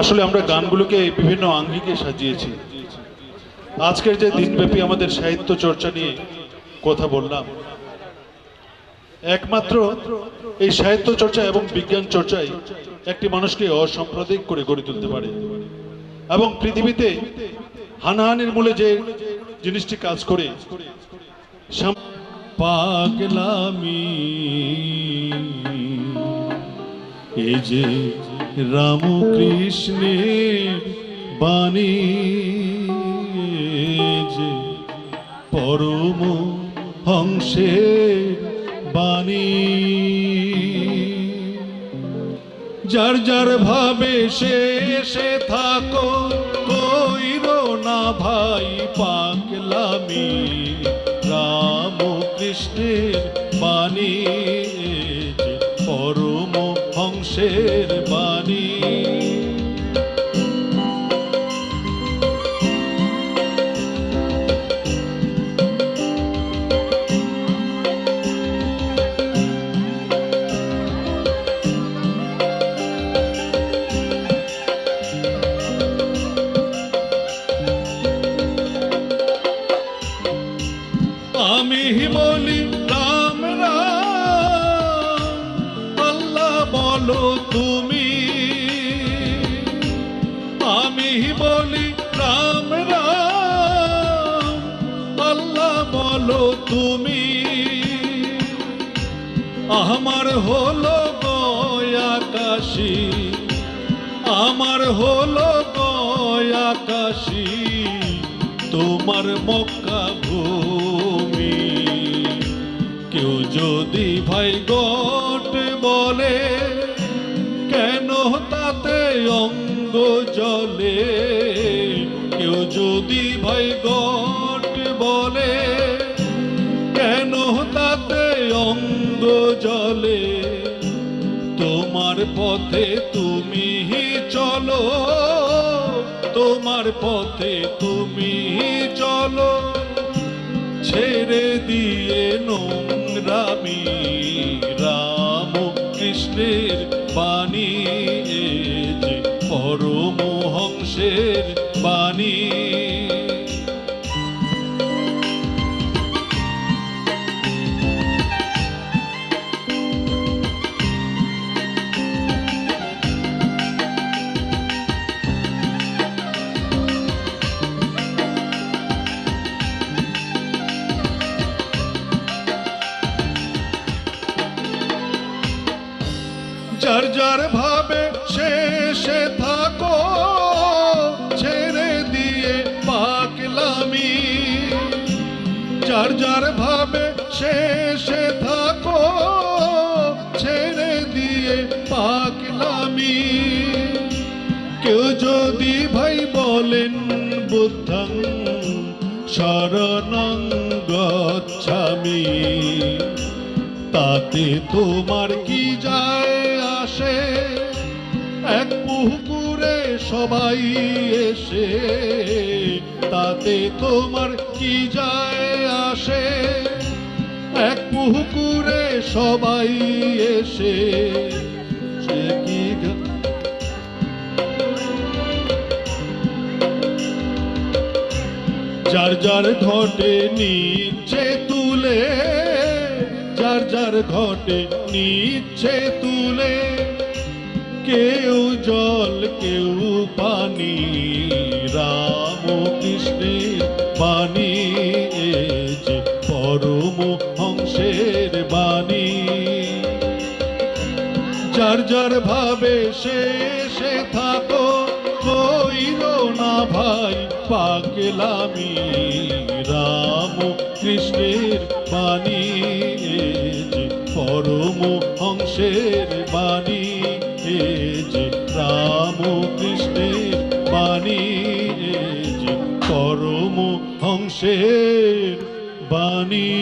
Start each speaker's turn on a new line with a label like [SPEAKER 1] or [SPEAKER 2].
[SPEAKER 1] আসলে আমরা গানগুলোকে বিভিন্ন আঙ্গিকে সাজিয়েছি। আজকের যে দিনব্যাপী আমাদের সাহিত্য চর্চা নিয়ে কথা বললাম, একমাত্র এই সাহিত্য চর্চা এবং বিজ্ঞান চর্চাই একটি মানুষকে অসাম্প্রদায়িক করে গড়ে তুলতে পারে। এবং পৃথিবীতে হানাহানির মূলে যে জিনিসটি কাজ করে
[SPEAKER 2] পাগলামি। এ যে রামকৃষ্ণের বাণী, এ যে পরম হংসের বাণী। যার যার ভাবে সে সে থাকো, কইর না ভাই পাগলামি। রাম কৃষ্ণের বলো তুমি। আমি বলি রাম রাম, আল্লাহ বলো তুমি। আমার হলো গয়াকাশি আমার হলো গয়াকাশি তোমার মক্কা ভূমি। কেউ যদি ভাই গট বলে ভাই গট বলে, কেন তাতে অঙ্গ জলে? তোমার পথে তুমি চলো, তোমার পথে তুমি চলো। ছেড়ে দিয়ে নোংরামি, রাম কৃষ্ণের বাণী, এ যার যার ভাবে শেষে থাকো, ছেড়ে দিয়ে পাকলামি যার যার ভাবে শেষে থাকো, ছেড়ে দিয়ে পাকলামি কেউ যদি ভাই বলেন বুদ্ধং শরণং গচ্ছামি তাতে তোমার কি যায় সবাই এসে, তাতে তোমার কি যায় আসে? এক পুকুরে সবাই এসে যার যার ঘটে নিচ্ছে তুলে, যার যার ঘটে নিচ্ছে তুলে, কেউ জল, কেউ পানি রাম কৃষ্ণের এ যে পরম হংসের বাণী। যার যার ভাবে সে থাকো কইর না ভাই পাগলামি রাম কৃষ্ণের বাণী যে পরম হংসের বাণী যে রাম কৃষ্ণের বাণী পরম হংসের বাণী।